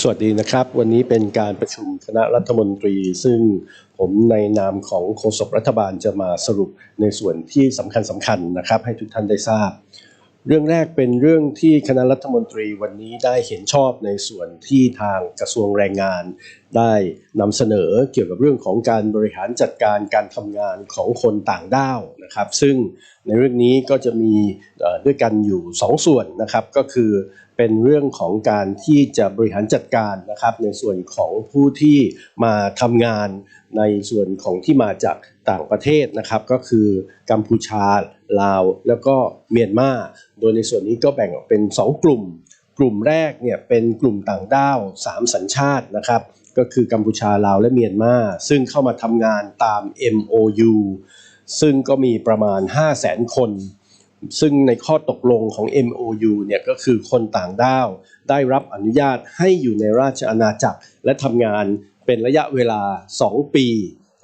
สวัสดีนะครับ วันนี้เป็นการประชุมคณะรัฐมนตรี ซึ่งผมในนามของโฆษกรัฐบาลจะมาสรุปในส่วนที่สำคัญสำคัญนะครับ ให้ทุกท่านได้ทราบ เรื่องแรกเป็นเรื่องที่คณะรัฐมนตรีวันนี้ได้เห็นชอบในส่วนที่ทางกระทรวงแรงงาน ได้นำเสนอเกี่ยวกับเรื่องของการบริหารจัดการการทำงานของคนต่างด้าวนะครับ ซึ่งในเรื่องนี้ก็จะมีด้วยกันอยู่ 2 ส่วนนะครับก็คือ เป็นเรื่องของการที่จะบริหารจัดการนะครับในส่วนของผู้ที่มาทำงานในส่วนของที่มาจากต่างประเทศนะครับ ก็คือกัมพูชาลาว แล้วก็เมียนมาโดยในส่วนนี้ก็แบ่งออกเป็น 2 กลุ่ม กลุ่มแรกเนี่ยเป็นกลุ่มต่างด้าว 3 สัญชาตินะครับ ก็คือกัมพูชาลาวและเมียนมาซึ่งเข้ามาทำงานตาม MOU ซึ่งก็มีประมาณ 5 0 0แสนคน ซึ่งในข้อตกลงของ MOU เนี่ยก็คือคนต่างด้าวได้รับอนุญาตให้อยู่ในราชอาณาจักร และทำงานเป็นระยะเวลา 2 ปี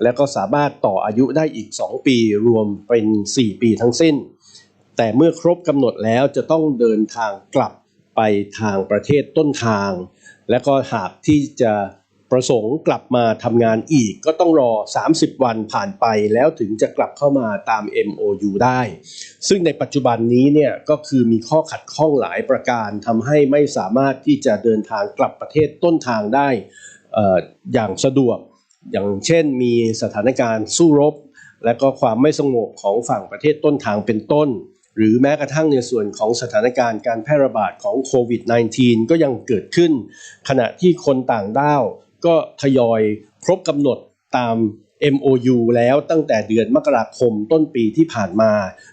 แล้วก็สามารถต่ออายุได้อีก 2 ปีรวมเป็น 4 ปีทั้งสิ้น แต่เมื่อครบกำหนดแล้วจะต้องเดินทางกลับไปทางประเทศต้นทาง และก็หากที่จะ ประสงค์กลับมาทำงานอีกก็ต้องรอ 30 วันผ่านไปแล้วถึงจะกลับเข้ามาตาม MOU ได้ ซึ่งในปัจจุบันนี้เนี่ยก็คือมีข้อขัดข้องหลายประการทำให้ไม่สามารถที่จะเดินทางกลับประเทศต้นทางได้อออย่างสะดวก อย่างเช่นมีสถานการณ์สู้รบ และก็ความไม่สงบของฝั่งประเทศต้นทางเป็นต้น หรือแม้กระทั่งในส่วนของสถานการณ์การแพร่ระบาดของโควิด -19 ก็ยังเกิดขึ้น ขณะที่คนต่างด้าว ก็ทยอยครบกำหนดตาม MOU แล้วตั้งแต่เดือนมกราคมต้นปีที่ผ่านมา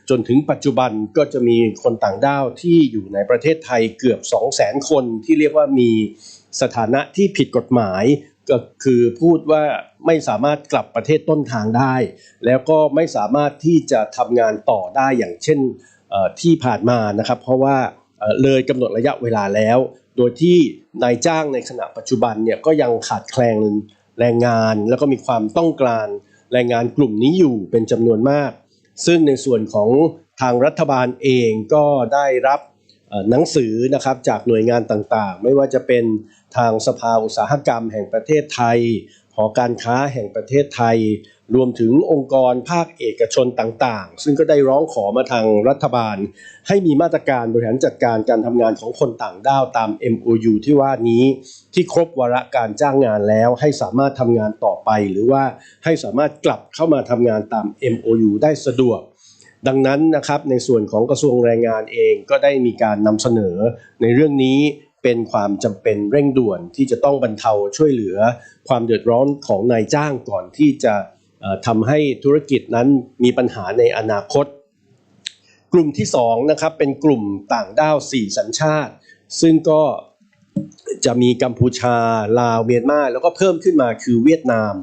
จนถึงปัจจุบันก็จะมีคนต่างด้าวที่อยู่ในประเทศไทยเกือบ 200,000 คนที่เรียกว่ามีสถานะที่ผิดกฎหมาย ก็คือพูดว่าไม่สามารถกลับประเทศต้นทางได้ แล้วก็ไม่สามารถที่จะทำงานต่อได้อย่างเช่นที่ผ่านมานะครับ เพราะว่าเลยกำหนดระยะเวลาแล้ว โดยที่นายจ้างในขณะปัจจุบันเนี่ยก็ยังขาดแคลนแรงงาน แล้วก็มีความต้องการแรงงานกลุ่มนี้อยู่เป็นจำนวนมาก ซึ่งในส่วนของทางรัฐบาลเองก็ได้รับหนังสือนะครับจากหน่วยงานต่างๆ ไม่ว่าจะเป็นทางสภาอุตสาหกรรมแห่งประเทศไทย หอการค้าแห่งประเทศไทย รวมถึงองค์กรภาคเอกชนต่างๆ ซึ่งก็ได้ร้องขอมาทางรัฐบาล ให้มีมาตรการบริหารจัดการการทำงานของคนต่างด้าวตาม MOU ที่ว่านี้ ที่ครบวาระการจ้างงานแล้วให้สามารถทำงานต่อไป หรือว่าให้สามารถกลับเข้ามาทำงานตาม MOU ได้สะดวกดังนั้นนะครับในส่วนของกระทรวงแรงงานเองก็ได้มีการนำเสนอในเรื่องนี้ เป็นความจำเป็นเร่งด่วนที่จะต้องบรรเทาช่วยเหลือความเดือดร้อนของนายจ้างก่อนที่จะเอ่อทำให้ธุรกิจนั้นมีปัญหาในอนาคต กลุ่มที่2นะครับเป็นกลุ่มต่างด้าว 4 สัญชาติ ซึ่งก็จะมีกัมพูชา ลาวเมียนมาแล้วก็เพิ่มขึ้นมาคือเวียดนาม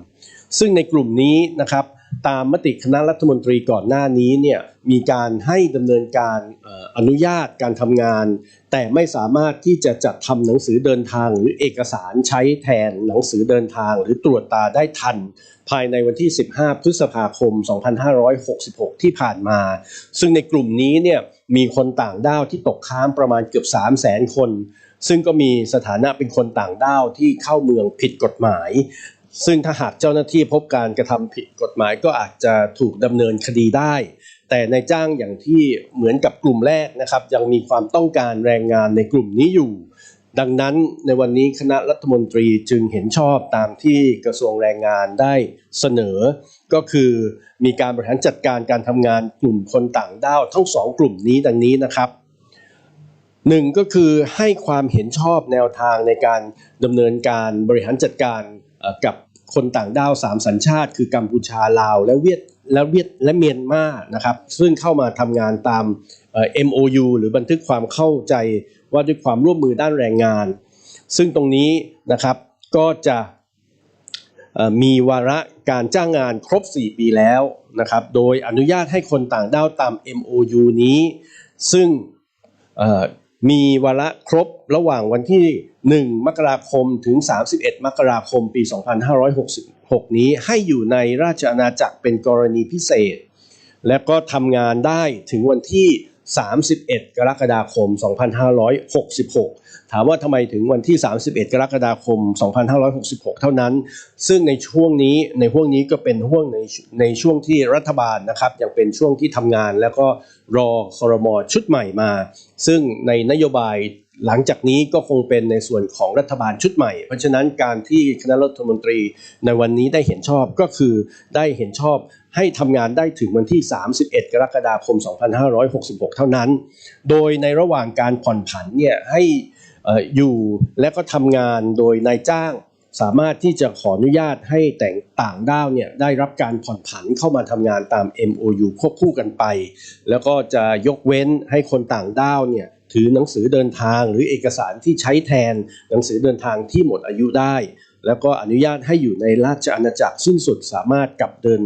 ซึ่งในกลุ่มนี้นะครับ ตามมติคณะรัฐมนตรีก่อนหน้านี้เนี่ยมีการให้ดำเนินการเอ่ออนุญาตการทำงาน แต่ไม่สามารถที่จะจัดทำหนังสือเดินทาง หรือเอกสารใช้แทนหนังสือเดินทาง หรือตรวจตาได้ทัน ภายในวันที่ 15 พฤษภาคม 2566 ที่ผ่านมา ซึ่งในกลุ่มนี้เนี่ยมีคนต่างด้าวที่ตกค้างประมาณเกือบ 3 0 0 0 0 0 คนซึ่งก็มีสถานะเป็นคนต่างด้าวที่เข้าเมืองผิดกฎหมาย ซึ่งถ้าหากเจ้าหน้าที่พบการกระทำผิดกฎหมายก็อาจจะถูกดำเนินคดีได้ แต่ในจ้างอย่างที่เหมือนกับกลุ่มแรกนะครับ ยังมีความต้องการแรงงานในกลุ่มนี้อยู่ ดังนั้นในวันนี้คณะรัฐมนตรีจึงเห็นชอบตามที่กระทรวงแรงงานได้เสนอ ก็คือมีการบริหารจัดการการทำงานกลุ่มคนต่างด้าวทั้งสองกลุ่มนี้ดังนี้นะครับหนึ่งก็คือให้ความเห็นชอบแนวทางในการดำเนินการบริหารจัดการกับ คนต่างด้าวสามสัญชาติ คือกัมพูชาลาวและเวียดและเวียดและเมียนมานะครับซึ่งเข้ามาทำงานตาม MOU หรือบันทึกความเข้าใจว่าด้วยความร่วมมือด้านแรงงาน ซึ่งตรงนี้นะครับก็จะมีวาระการจ้างงานครบ 4 ปีแล้วนะครับ โดยอนุญาตให้คนต่างด้าวตาม MOU นี้ ซึ่ง มีวาระครบระหว่างวันที่ 1 มกราคมถึง 31 มกราคมปี 2566 นี้ให้อยู่ในราชอาณาจักรเป็นกรณีพิเศษ และก็ทำงานได้ถึงวันที่ 31 กรกฎาคม 2566 ถามว่าทำไมถึงวันที่ 31 กรกฎาคม 2566 เท่านั้น ซึ่งในช่วงนี้ในห่วงนี้ก็เป็นห่วงในในช่วงที่รัฐบาลนะครับยังเป็นช่วงที่ทำงานแล้วก็รอคอรมอชุดใหม่มา ซึ่งในนโยบายหลังจากนี้ก็คงเป็นในส่วนของรัฐบาลชุดใหม่ เพราะฉะนั้นการที่คณะรัฐมนตรีในวันนี้ได้เห็นชอบก็คือได้เห็นชอบ ให้ทำงานได้ถึงวันที่ 31 กรกฎาคม 2566 เท่านั้น โดยในระหว่างการผ่อนผันเนี่ยให้อยู่และก็ทำงานโดยนายจ้างสามารถที่จะขออนุญาตให้แต่งต่างด้าวเนี่ยได้รับการผ่อนผันเข้ามาทำงานตาม MOU ควบคู่กันไป แล้วก็จะยกเว้นให้คนต่างด้าวเนี่ยถือหนังสือเดินทางหรือเอกสารที่ใช้แทนหนังสือเดินทางที่หมดอายุได้ แล้วก็อนุญาตให้อยู่ในราชอาณาจักรสิ้นสุดสามารถกลับเดิน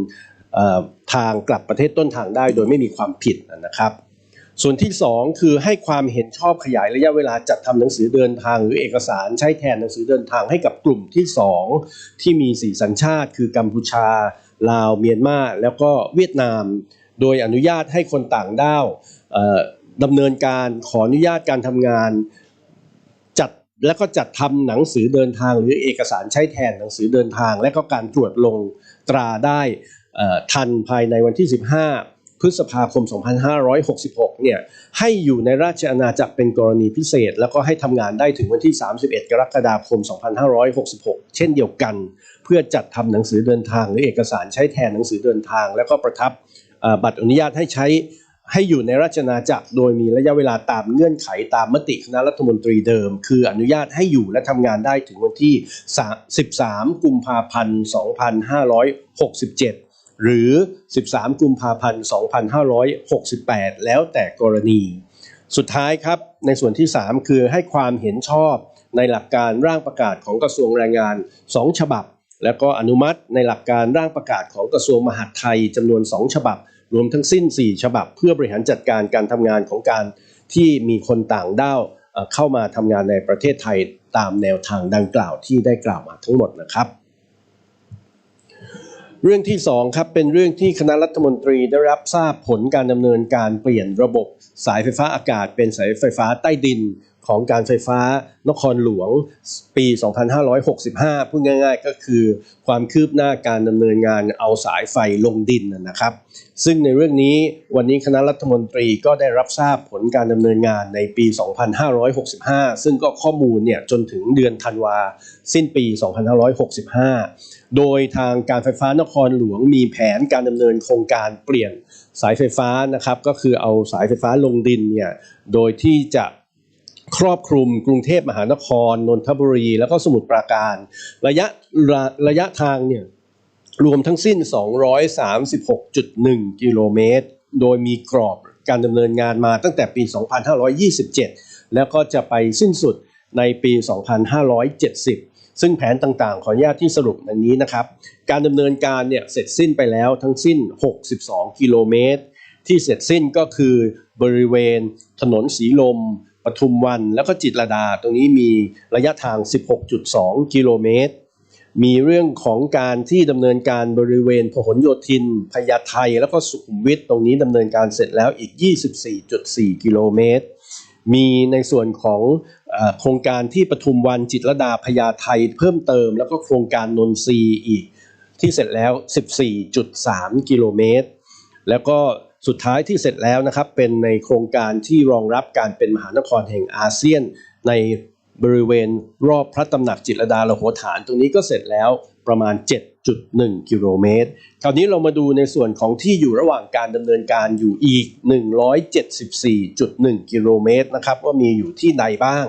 ทางกลับประเทศต้นทางได้โดยไม่มีความผิดนะครับ ส่วนที่ 2 คือให้ความเห็นชอบขยายระยะเวลาจัดทำหนังสือเดินทาง หรือเอกสารใช้แทนหนังสือเดินทางให้กับกลุ่มที่ 2 ที่มี 4 สัญชาติ คือกัมพูชา ลาวเมียนมาแล้วก็เวียดนาม โดยอนุญาตให้คนต่างด้าวดำเนินการขออนุญาตการทำงานจัดและก็จัดทำหนังสือเดินทางหรือเอกสารใช้แทนหนังสือเดินทาง และก็การตรวจลงตราได้ ทันภายในวันที่ 15 พฤษภาคม 2566 เนี่ยให้อยู่ในราชอาณาจักรเป็นกรณีพิเศษ แล้วก็ให้ทำงานได้ถึงวันที่ 31 กรกฎาคม 2566 เช่นเดียวกัน เพื่อจัดทำหนังสือเดินทาง หรือเอกสารใช้แทนหนังสือเดินทาง แล้วก็ประทับบัตรอนุญาตให้ใช้ให้อยู่ในราชอาณาจักรโดยมีระยะเวลาตามเงื่อนไขตามมติคณะรัฐมนตรีเดิม คืออนุญาตให้อยู่และทำงานได้ถึงวันที่ 13 กุมภาพันธ์ 2567 หรือ 13 กุมภาพันธ์ 2568 แล้วแต่กรณี สุดท้ายครับในส่วนที่ 3 คือให้ความเห็นชอบในหลักการร่างประกาศของกระทรวงแรงงาน 2 ฉบับ แล้วก็อนุมัติในหลักการร่างประกาศของกระทรวงมหาดไทยจำนวน 2 ฉบับ รวมทั้งสิ้น 4 ฉบับ เพื่อบริหารจัดการการทำงานของการที่มีคนต่างด้าวเอ่อเข้ามาทำงานในประเทศไทยตามแนวทางดังกล่าวที่ได้กล่าวมาทั้งหมดนะครับ เรื่องที่สองครับเป็นเรื่องที่คณะรัฐมนตรีได้รับทราบผลการดำเนินการเปลี่ยนระบบสายไฟฟ้าอากาศเป็นสายไฟฟ้าใต้ดินของการไฟฟ้านครหลวงปี 2565 พูดง่ายๆ ก็คือความคืบหน้าการดำเนินงานเอาสายไฟลงดินนะครับ ซึ่งในเรื่องนี้วันนี้คณะรัฐมนตรีก็ได้รับทราบผลการดำเนินงานในปี 2565 ซึ่งก็ข้อมูลเนี่ยจนถึงเดือนธันวาสิ้นปี 2565 โดยทางการไฟฟ้านครหลวงมีแผนการดำเนินโครงการเปลี่ยนสายไฟฟ้านะครับ ก็คือเอาสายไฟฟ้าลงดินเนี่ยโดยที่จะ ครอบคลุมกรุงเทพมหานคร นนทบุรี แล้วก็สมุทรปราการ ระยะระระยะทางเนี่ยรวมทั้งสิ้น 236.1 กิโลเมตร โดยมีกรอบการดำเนินงานมาตั้งแต่ปี 2527 แล้วก็จะไปสิ้นสุดในปี 2570 ซึ่งแผนต่างๆ ขออนุญาตที่สรุปอันนี้นะครับ การดำเนินการเนี่ยเสร็จสิ้นไปแล้วทั้งสิ้น 62 กิโลเมตร ที่เสร็จสิ้นก็คือบริเวณถนนสีลม ปทุมวันแล้วก็จิตรดา ตรงนี้มีระยะทาง 16.2 กิโลเมตร มีเรื่องของการที่ดำเนินการบริเวณพหลโยธิน พญาไทแล้วก็สุขุมวิทตรงนี้ดำเนินการเสร็จแล้วอีก 24.4 กิโลเมตร มีในส่วนของอโครงการที่ปทุมวันจิตรดาพญาไทเพิ่มเติม แล้วก็โครงการนนทรีอีกที่เสร็จแล้ว 14.3 กิโลเมตร แล้วก็ สุดท้ายที่เสร็จแล้วนะครับเป็นในโครงการที่รองรับการเป็นมหานครแห่งอาเซียน ในบริเวณรอบพระตำหนักจิตรดาละหัวฐาน ตรงนี้ก็เสร็จแล้วประมาณ 7.1 กิโลเมตร คราวนี้เรามาดูในส่วนของที่อยู่ระหว่างการดำเนินการอยู่อีก 174.1 กิโลเมตรนะครับว่ามีอยู่ที่ใดบ้าง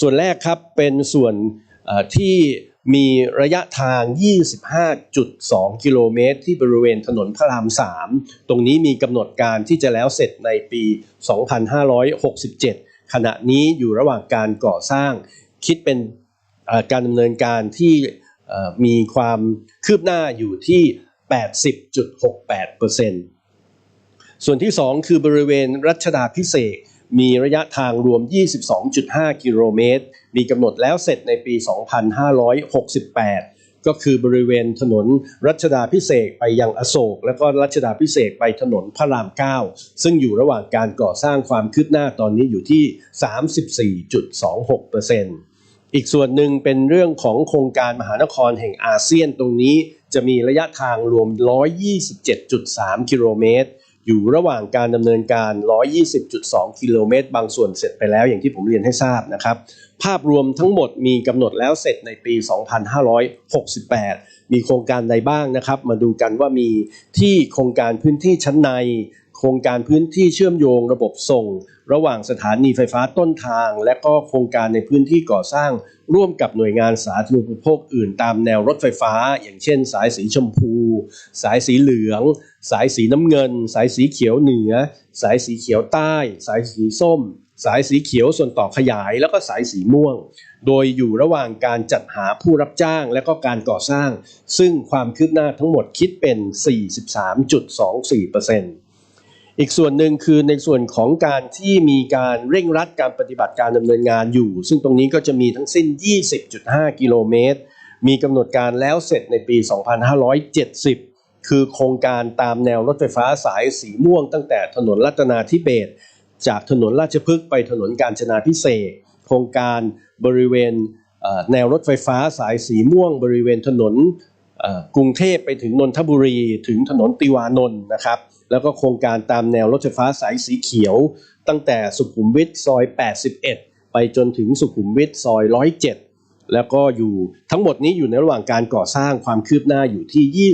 ส่วนแรกครับเป็นส่วนที่ มีระยะทาง 25.2 กิโลเมตร ที่บริเวณถนนพระราม 3 ตรงนี้มีกำหนดการที่จะแล้วเสร็จในปี 2567 ขณะนี้อยู่ระหว่างการก่อสร้าง คิดเป็นการดำเนินการที่มีความคืบหน้าอยู่ที่ 80.68%ส่วนที่ 2 คือบริเวณรัชดาพิเศษ มีระยะทางรวม 22.5 กิโลเมตร มีกำหนดแล้วเสร็จในปี 2568 ก็คือบริเวณถนนรัชดาพิเศษไปยังอโศก แล้วก็รัชดาพิเศษไปถนนพระราม 9 ซึ่งอยู่ระหว่างการก่อสร้างความคืบหน้าตอนนี้อยู่ที่ 34.26%อีกส่วนหนึ่งเป็นเรื่องของโครงการมหานครแห่งอาเซียนตรงนี้จะมีระยะทางรวม 127.3 กิโลเมตร อยู่ระหว่างการดำเนินการ 120.2 กิโลเมตร บางส่วนเสร็จไปแล้วอย่างที่ผมเรียนให้ทราบนะครับ ภาพรวมทั้งหมดมีกำหนดแล้วเสร็จในปี 2568 มีโครงการใดบ้างนะครับ มาดูกันว่ามีที่โครงการพื้นที่ชั้นใน ครงการพื้นที่เชื่อมโยงระบบส่ง ระหว่างสถานีไฟฟ้าต้นทาง และก็โครงการในพื้นที่ก่อสร้าง ร่วมกับหน่วยงานสาธารณูปโภคอื่นตามแนวรถไฟฟ้า อย่างเช่น สายสีชมพู สายสีเหลือง สายสีน้ำเงิน สายสีเขียวเหนือ สายสีเขียวใต้ สายสีส้ม สายสีเขียวส่วนต่อขยาย แล้วก็สายสีม่วง โดยอยู่ระหว่างการจัดหาผู้รับจ้างและก็การก่อสร้าง ซึ่งความคืบหน้าทั้งหมดคิดเป็น 43.24% อีกส่วนหนึ่งคือในส่วนของการที่มีการเร่งรัดการปฏิบัติการดำเนินงานอยู่ ซึ่งตรงนี้ก็จะมีทั้งสิ้น 20.5 กิโลเมตร มีกำหนดการแล้วเสร็จในปี 2570 คือโครงการตามแนวรถไฟฟ้าสายสีม่วง ตั้งแต่ถนนรัตนาธิเบศจากถนนราชพฤกษ์ไปถนนกาญจนาพิเศษโครงการบริเวณแนวรถไฟฟ้าสายสีม่วง บริเวณถนน กรุงเทพไปถึงนนทบุรีถึงถนนติวานนท์นะครับ แล้วก็โครงการตามแนวรถไฟฟ้าสายสีเขียว ตั้งแต่สุขุมวิทซอย 81 ไปจนถึงสุขุมวิทซอย 107 แล้วก็อยู่ทั้งหมดนี้อยู่ในระหว่างการก่อสร้างความคืบหน้าอยู่ที่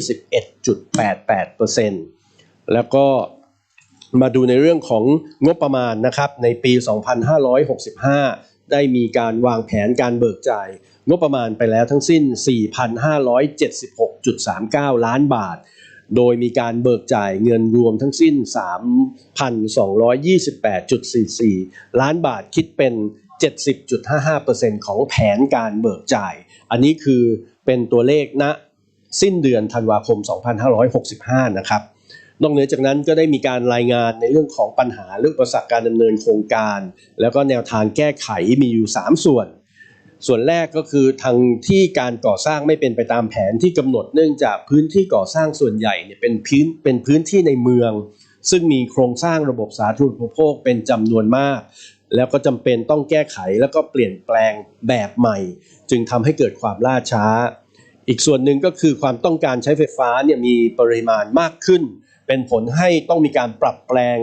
21.88%แล้วก็มาดูในเรื่องของงบประมาณนะครับในปี 2565 ได้มีการวางแผนการเบิกจ่าย งบประมาณไปแล้วทั้งสิ้น 4,576.39 ล้านบาท โดยมีการเบิกจ่ายเงินรวมทั้งสิ้น 3,228.44 ล้านบาทคิดเป็น 70.55%ของแผนการเบิกจ่าย อันนี้คือเป็นตัวเลขณสิ้นเดือนธันวาคม 2565 นะครับ นอกเหนือจากนั้นก็ได้มีการรายงานในเรื่องของปัญหาเรื่องอุปสรรคการดำเนินโครงการ แล้วก็แนวทางแก้ไขมีอยู่ 3 ส่วน ส่วนแรกก็คือทางที่การก่อสร้างไม่เป็นไปตามแผนที่กำหนดเนื่องจากพื้นที่ก่อสร้างส่วนใหญ่เนี่ยเป็นพื้นเป็นพื้นที่ในเมือง ซึ่งมีโครงสร้างระบบสาธารณูปโภคเป็นจำนวนมาก แล้วก็จำเป็นต้องแก้ไขแล้วก็เปลี่ยนแปลงแบบใหม่ จึงทำให้เกิดความล่าช้า อีกส่วนหนึ่งก็คือความต้องการใช้ไฟฟ้าเนี่ยมีปริมาณมากขึ้น เป็นผลให้ต้องมีการปรับแปลง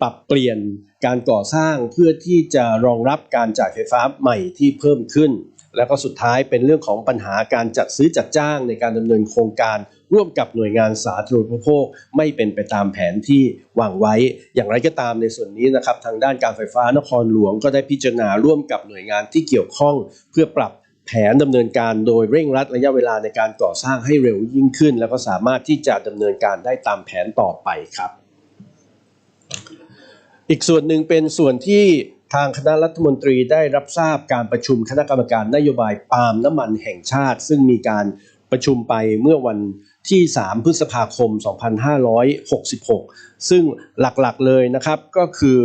ปรับเปลี่ยนการก่อสร้างเพื่อที่จะรองรับการจ่ายไฟฟ้าใหม่ที่เพิ่มขึ้น แล้วก็สุดท้ายเป็นเรื่องของปัญหาการจัดซื้อจัดจ้างในการดำเนินโครงการ ร่วมกับหน่วยงานสาธารณูปโภคไม่เป็นไปตามแผนที่วางไว้ อย่างไรก็ตามในส่วนนี้นะครับ ทางด้านการไฟฟ้านครหลวงก็ได้พิจารณาร่วมกับหน่วยงานที่เกี่ยวข้องเพื่อปรับ แผนดำเนินการโดยเร่งรัดระยะเวลาในการก่อสร้างให้เร็วยิ่งขึ้น แล้วก็สามารถที่จะดำเนินการได้ตามแผนต่อไปครับ อีกส่วนหนึ่งเป็นส่วนที่ทางคณะรัฐมนตรีได้รับทราบการประชุมคณะกรรมการนโยบายปาล์มน้ำมันแห่งชาติ ซึ่งมีการประชุมไปเมื่อวันที่ 3 พฤษภาคม 2566 ซึ่งหลักๆเลยนะครับก็คือ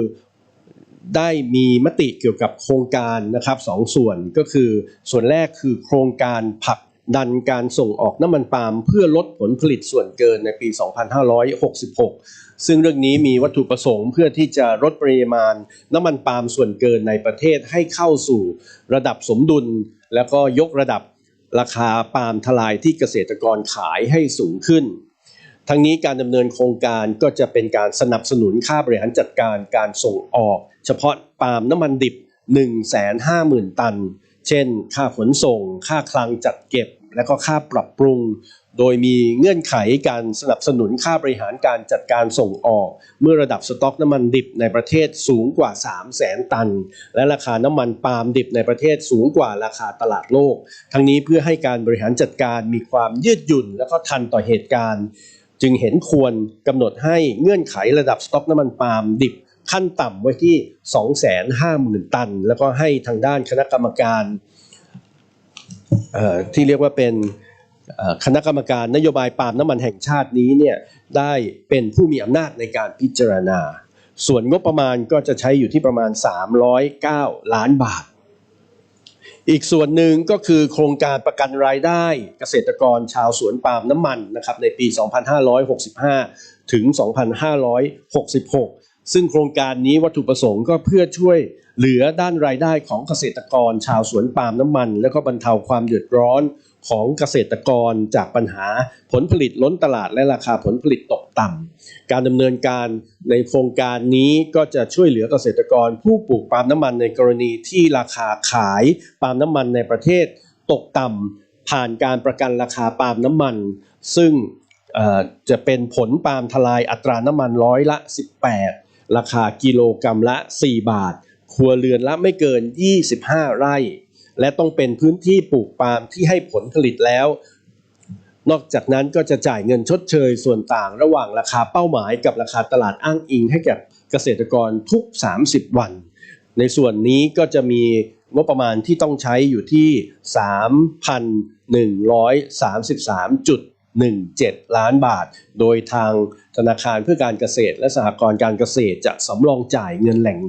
ได้มีมติเกี่ยวกับโครงการนะครับสองส่วนก็คือ ส่วนแรกคือโครงการผลักดันการส่งออกน้ำมันปาล์มเพื่อลดผลผลิตส่วนเกินในปี 2566 ซึ่งเรื่องนี้มีวัตถุประสงค์เพื่อที่จะลดปริมาณน้ำมันปาล์มส่วนเกินในประเทศให้เข้าสู่ระดับสมดุล แล้วก็ยกระดับราคาปาล์มทลายที่เกษตรกรขายให้สูงขึ้น ทั้งนี้การดำเนินโครงการก็จะเป็นการสนับสนุนค่าบริหารจัดการการส่งออก เฉพาะปาล์มน้ำมันดิบ 150,000 ตัน เช่น ค่าขนส่ง ค่าคลังจัดเก็บ และก็ค่าปรับปรุง โดยมีเงื่อนไขการสนับสนุนค่าบริหารการจัดการส่งออก เมื่อระดับสต็อกน้ำมันดิบในประเทศสูงกว่า 300,000ตัน และราคาน้ำมันปาล์มดิบในประเทศสูงกว่าราคาตลาดโลก ทั้งนี้เพื่อให้การบริหารจัดการมีความยืดหยุ่น และก็ทันต่อเหตุการณ์ จึงเห็นควรกำหนดให้เงื่อนไขระดับสต็อกน้ำมันปาล์มดิบขั้นต่ำไว้ที่ 250,000 ตัน แล้วก็ให้ทางด้านคณะกรรมการที่เรียกว่าเป็นคณะกรรมการนโยบายปาล์มน้ำมันแห่งชาตินี้เนี่ยได้เป็นผู้มีอำนาจในการพิจารณา ส่วนงบประมาณก็จะใช้อยู่ที่ประมาณ 309 ล้านบาท อีกส่วนหนึ่งก็คือโครงการประกันรายได้เกษตรกรชาวสวนปาล์มน้ำมันนะครับในปี 2565 ถึง 2566 ซึ่งโครงการนี้วัตถุประสงค์ก็เพื่อช่วยเหลือด้านรายได้ของเกษตรกรชาวสวนปาล์มน้ำมัน และก็บรรเทาความเดือดร้อน ของเกษตรกรจากปัญหาผลผลิตล้นตลาดและราคาผลผลิตตกต่ำ การดำเนินการในโครงการนี้ก็จะช่วยเหลือเกษตรกรผู้ปลูกปาล์มน้ำมันในกรณีที่ราคาขายปาล์มน้ำมันในประเทศตกต่ำผ่านการประกันราคาปาล์มน้ำมัน ซึ่งจะเป็นผลปาล์มทลายอัตราน้ำมันร้อยละ 18 ราคากิโลกรรัมละ 4 บาท ครัวเรือนละไม่เกิน 25 ไร่ และต้องเป็นพื้นที่ปลูกปาล์มที่ให้ผลผลิตแล้ว นอกจากนั้นก็จะจ่ายเงินชดเชยส่วนต่างระหว่างราคาเป้าหมายกับราคาตลาดอ้างอิงให้กับเกษตรกรทุก 30 วัน ในส่วนนี้ก็จะมีงบประมาณที่ต้องใช้อยู่ที่ 3,133.17 ล้านบาท โดยทางธนาคารเพื่อการเกษตรและสหกรณ์การเกษตรจะสำรองจ่ายเงินแหล่ง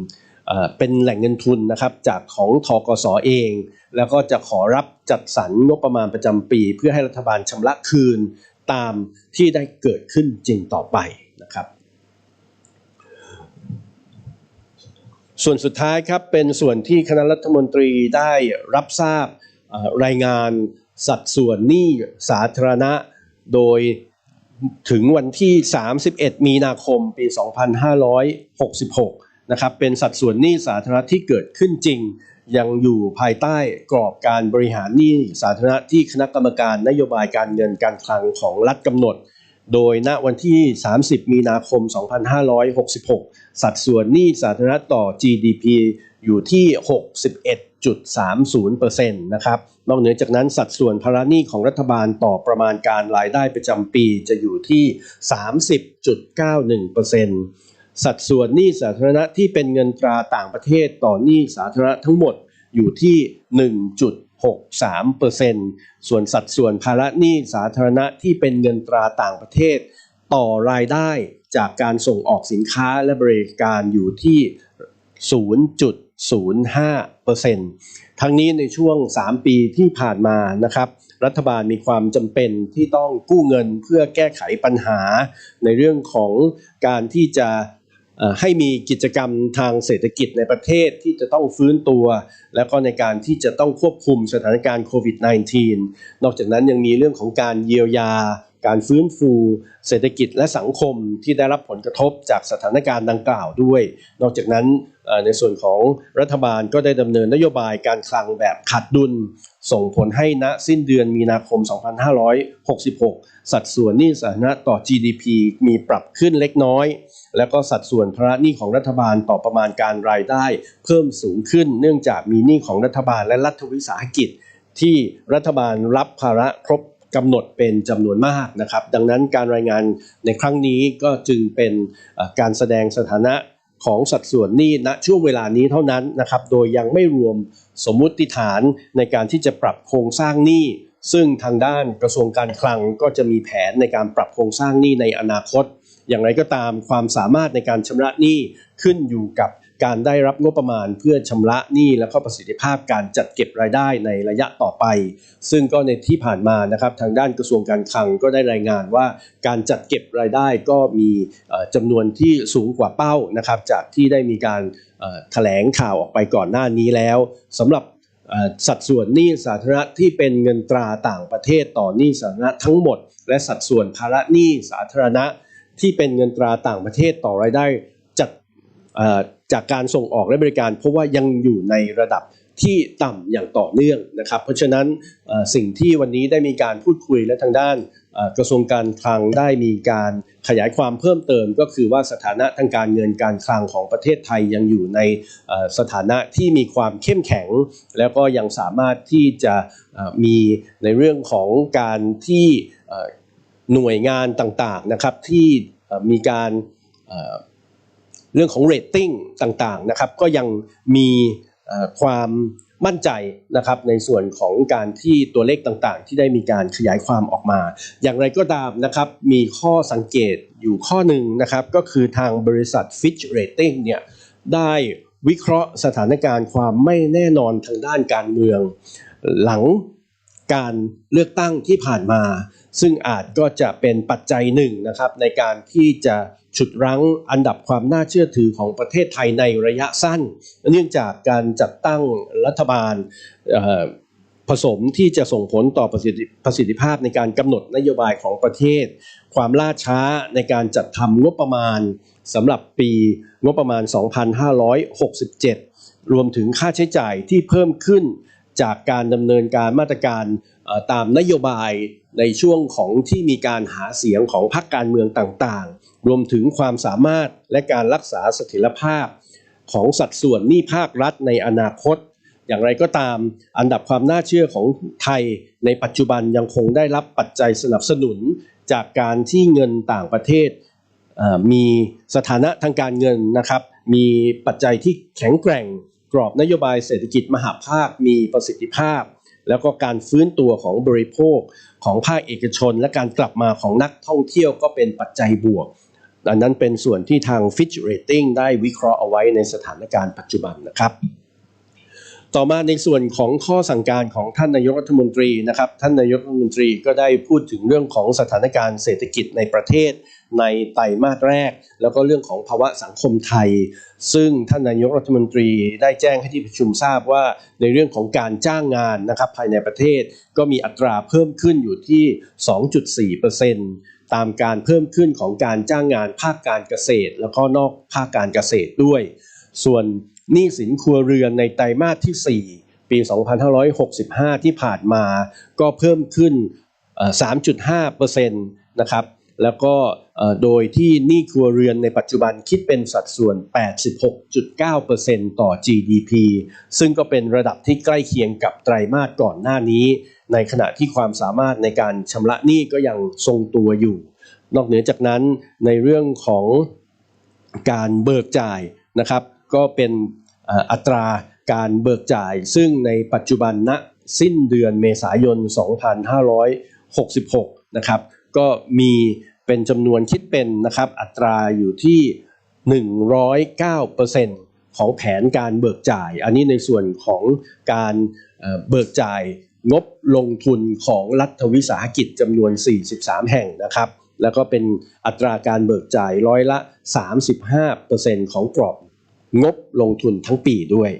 เป็นแหล่งเงินทุนนะครับจากของทกสเอง แล้วก็จะขอรับจัดสรรงบประมาณประจำปี เพื่อให้รัฐบาลชำระคืนตามที่ได้เกิดขึ้นจริงต่อไปนะครับส่วนสุดท้ายครับเป็นส่วนที่คณะรัฐมนตรีได้รับทราบรายงานสัดส่วนหนี้สาธารณะ โดยถึงวันที่ 31 มีนาคม ปี 2566 นะครับเป็นสัดส่วนหนี้สาธารณะที่เกิดขึ้นจริง ยังอยู่ภายใต้กรอบการบริหารหนี้สาธารณะที่คณะกรรมการนโยบายการเงินการคลังของรัฐกำหนด โดยณวันที่ 30 มีนาคม 2566 สัดส่วนหนี้สาธารณะต่อ GDP อยู่ที่ 61.30%นะครับนอกเหนือจากนั้นสัดส่วนภาระหนี้ของรัฐบาลต่อประมาณการรายได้ประจำปีจะอยู่ที่ 30.91% สัดส่วนหนี้สาธารณะที่เป็นเงินตราต่างประเทศต่อหนี้สาธารณะทั้งหมดอยู่ที่ 1.63%ส่วนสัดส่วนภาระหนี้สาธารณะที่เป็นเงินตราต่างประเทศ ต่อรายได้จากการส่งออกสินค้าและบริการอยู่ที่ 0.05%ทั้งนี้ในช่วง 3 ปีที่ผ่านมานะครับรัฐบาลมีความจำเป็นที่ต้องกู้เงินเพื่อแก้ไขปัญหา ในเรื่องของการที่จะ ให้มีกิจกรรมทางเศรษฐกิจในประเทศที่จะต้องฟื้นตัว แล้วก็ในการที่จะต้องควบคุมสถานการณ์โควิด -19 นอกจากนั้นยังมีเรื่องของการเยียวยา การฟื้นฟูเศรษฐกิจและสังคมที่ได้รับผลกระทบจากสถานการณ์ดังกล่าวด้วย นอกจากนั้นในส่วนของรัฐบาลก็ได้ดำเนินนโยบายการคลังแบบขาดดุล ส่งผลให้ณสิ้นเดือนมีนาคม 2566 สัดส่วนหนี้สาธารณะต่อ GDP มีปรับขึ้นเล็กน้อย แล้วก็สัดส่วนภาระหนี้ของรัฐบาลต่อประมาณการรายได้ เพิ่มสูงขึ้นเนื่องจากมีหนี้ของรัฐบาลและรัฐวิสาหกิจ ที่รัฐบาลรับภาระครบ กำหนดเป็นจำนวนมากนะครับ ดังนั้นการรายงานในครั้งนี้ก็จึงเป็นการแสดงสถานะของสัดส่วนหนี้ณช่วงเวลานี้เท่านั้นนะครับ โดยยังไม่รวมสมมุติฐานในการที่จะปรับโครงสร้างหนี้ซึ่งทางด้านกระทรวงการคลังก็จะมีแผนในการปรับโครงสร้างหนี้ในอนาคต อย่างไรก็ตามความสามารถในการชำระหนี้ขึ้นอยู่กับ การได้รับงบประมาณเพื่อชำระหนี้และก็ประสิทธิภาพการจัดเก็บรายได้ในระยะต่อไป ซึ่งก็ในที่ผ่านมานะครับทางด้านกระทรวงการคลังก็ได้รายงานว่า การจัดเก็บรายได้ก็มีเอ่อจำนวนที่สูงกว่าเป้านะครับจากที่ได้มีการแถลงข่าวออกไปก่อนหน้านี้แล้วสำหรับสัดส่วนหนี้สาธารณะที่เป็นเงินตราต่างประเทศต่อหนี้สาธารณะทั้งหมด และสัดส่วนภาระหนี้สาธารณะที่เป็นเงินตราต่างประเทศต่อรายได้ จากการส่งออกและบริการ เพราะว่ายังอยู่ในระดับที่ต่ำอย่างต่อเนื่องนะครับ เพราะฉะนั้นสิ่งที่วันนี้ได้มีการพูดคุยและทางด้านกระทรวงการคลังได้มีการขยายความเพิ่มเติม ก็คือว่าสถานะทางการเงินการคลังของประเทศไทยยังอยู่ในสถานะที่มีความเข้มแข็ง แล้วก็ยังสามารถที่จะมีในเรื่องของการที่หน่วยงานต่างๆนะครับที่มีการ เรื่องของเรตติ้งต่างๆนะครับก็ยังมีความมั่นใจนะครับในส่วนของการที่ตัวเลขต่างๆ ที่ได้มีการขยายความออกมา อย่างไรก็ตามนะครับมีข้อสังเกตอยู่ข้อหนึ่งนะครับก็คือทางบริษัท Fitch Rating เนี่ยได้วิเคราะห์สถานการณ์ความไม่แน่นอนทางด้านการเมือง หลัง การเลือกตั้งที่ผ่านมา ซึ่งอาจก็จะเป็นปัจจัยหนึ่งนะครับ ในการที่จะฉุดรั้งอันดับความน่าเชื่อถือของประเทศไทยในระยะสั้น เนื่องจากการจัดตั้งรัฐบาลผสมที่จะส่งผลต่อประสิทธิประสิทธิภาพในการกำหนดนโยบายของประเทศ ความล่าช้าในการจัดทำงบประมาณสำหรับปีงบประมาณ 2567 รวมถึงค่าใช้จ่ายที่เพิ่มขึ้น จากการดำเนินการมาตรการตามนโยบายในช่วงของที่มีการหาเสียงของพรรคการเมืองต่างๆ รวมถึงความสามารถและการรักษาเสถียรภาพ ของสัดส่วนหนี้ภาครัฐในอนาคต อย่างไรก็ตามอันดับความน่าเชื่อของไทยในปัจจุบันยังคงได้รับปัจจัยสนับสนุน จากการที่เงินต่างประเทศมีสถานะทางการเงินนะครับ มีปัจจัยที่แข็งแกร่ง กรอบนโยบายเศรษฐกิจมหาภาคมีประสิทธิภาพ แล้วก็การฟื้นตัวของบริโภคของภาคเอกชน และการกลับมาของนักท่องเที่ยวก็เป็นปัจจัยบวกอันนั้นเป็นส่วนที่ทาง Fitch Rating ได้วิเคราะห์เอาไว้ในสถานการณ์ปัจจุบันนะครับ ต่อมาในส่วนของข้อสั่งการของท่านนายกรัฐมนตรีนะครับ ท่านนายกรัฐมนตรีก็ได้พูดถึงเรื่องของสถานการณ์เศรษฐกิจในประเทศ ในไตรมาสแรก แล้วก็เรื่องของภาวะสังคมไทย ซึ่งท่านนายกรัฐมนตรีได้แจ้งให้ที่ประชุมทราบว่าในเรื่องของการจ้างงานนะครับภายในประเทศ ก็มีอัตราเพิ่มขึ้นอยู่ที่ 2.4%ตามการเพิ่มขึ้นของการจ้างงานภาคการเกษตร แล้วก็นอกภาคการเกษตรด้วย ส่วนหนี้สินครัวเรือนในไตรมาสที่ 4 ปี 2565 ที่ผ่านมาก็เพิ่มขึ้นเอ่อ3.5%นะครับ แล้วก็โดยที่หนี้ครัวเรือนในปัจจุบันคิดเป็นสัดส่วน 86.9%ต่อ GDP ซึ่งก็เป็นระดับที่ใกล้เคียงกับไตรมาสก่อนหน้านี้ ในขณะที่ความสามารถในการชำระหนี้ก็ยังทรงตัวอยู่ นอกเหนือจากนั้นในเรื่องของการเบิกจ่ายนะครับ ก็เป็นอัตราการเบิกจ่าย ซึ่งในปัจจุบันณสิ้นเดือนเมษายน 2566 นะครับ ก็มีเป็นจำนวนคิดเป็นนะครับอัตราอยู่ที่ 109%ของแผนการเบิกจ่าย อันนี้ในส่วนของการเบิกจ่ายงบลงทุนของรัฐวิสาหกิจจำนวน 43 แห่งนะครับ แล้วก็เป็นอัตราการเบิกจ่ายร้อยละ 35%ของกรอบงบลงทุนทั้งปีด้วย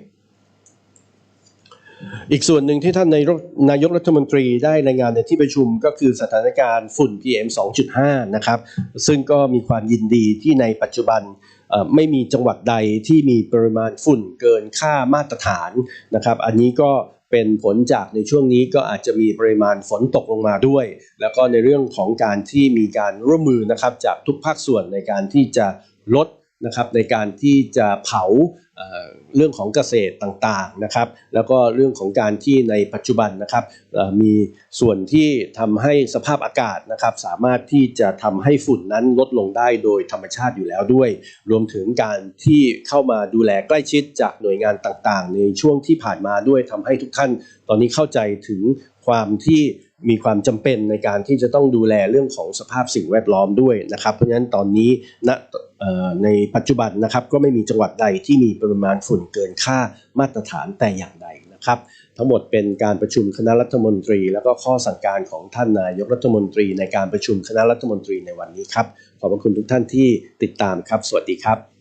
อีกส่วนหนึ่งที่ท่านนายกนายกรัฐมนตรีได้รายงานในที่ประชุมก็คือสถานการณ์ฝุ่น PM 2.5 นะครับ ซึ่งก็มีความยินดีที่ในปัจจุบันไม่มีจังหวัดใดที่มีปริมาณฝุ่นเกินค่ามาตรฐานนะครับ อันนี้ก็เป็นผลจากในช่วงนี้ก็อาจจะมีปริมาณฝนตกลงมาด้วย แล้วก็ในเรื่องของการที่มีการร่วมมือนะครับจากทุกภาคส่วนในการที่จะลด นะครับในการที่จะเผาเรื่องของเกษตรต่างๆนะครับแล้วก็เรื่องของการที่ในปัจจุบันนะครับมีส่วนที่ทำให้สภาพอากาศนะครับสามารถที่จะทำให้ฝุ่นนั้นลดลงได้โดยธรรมชาติอยู่แล้วด้วย รวมถึงการที่เข้ามาดูแลใกล้ชิดจากหน่วยงานต่างๆ ในช่วงที่ผ่านมาด้วยทำให้ทุกท่าน ตอนนี้เข้าใจถึงความที่ มีความจำเป็นในการที่จะต้องดูแลเรื่องของสภาพสิ่งแวดล้อมด้วยนะครับ เพราะฉะนั้นตอนนี้ณในปัจจุบันนะครับก็ไม่มีจังหวัดใดที่มีปริมาณฝุ่นเกินค่ามาตรฐานแต่อย่างใดนะครับทั้งหมดเป็นการประชุมคณะรัฐมนตรี แล้วก็ข้อสั่งการของท่านนายกรัฐมนตรีในการประชุมคณะรัฐมนตรีในวันนี้ครับขอบพระคุณทุกท่านที่ติดตามครับ สวัสดีครับ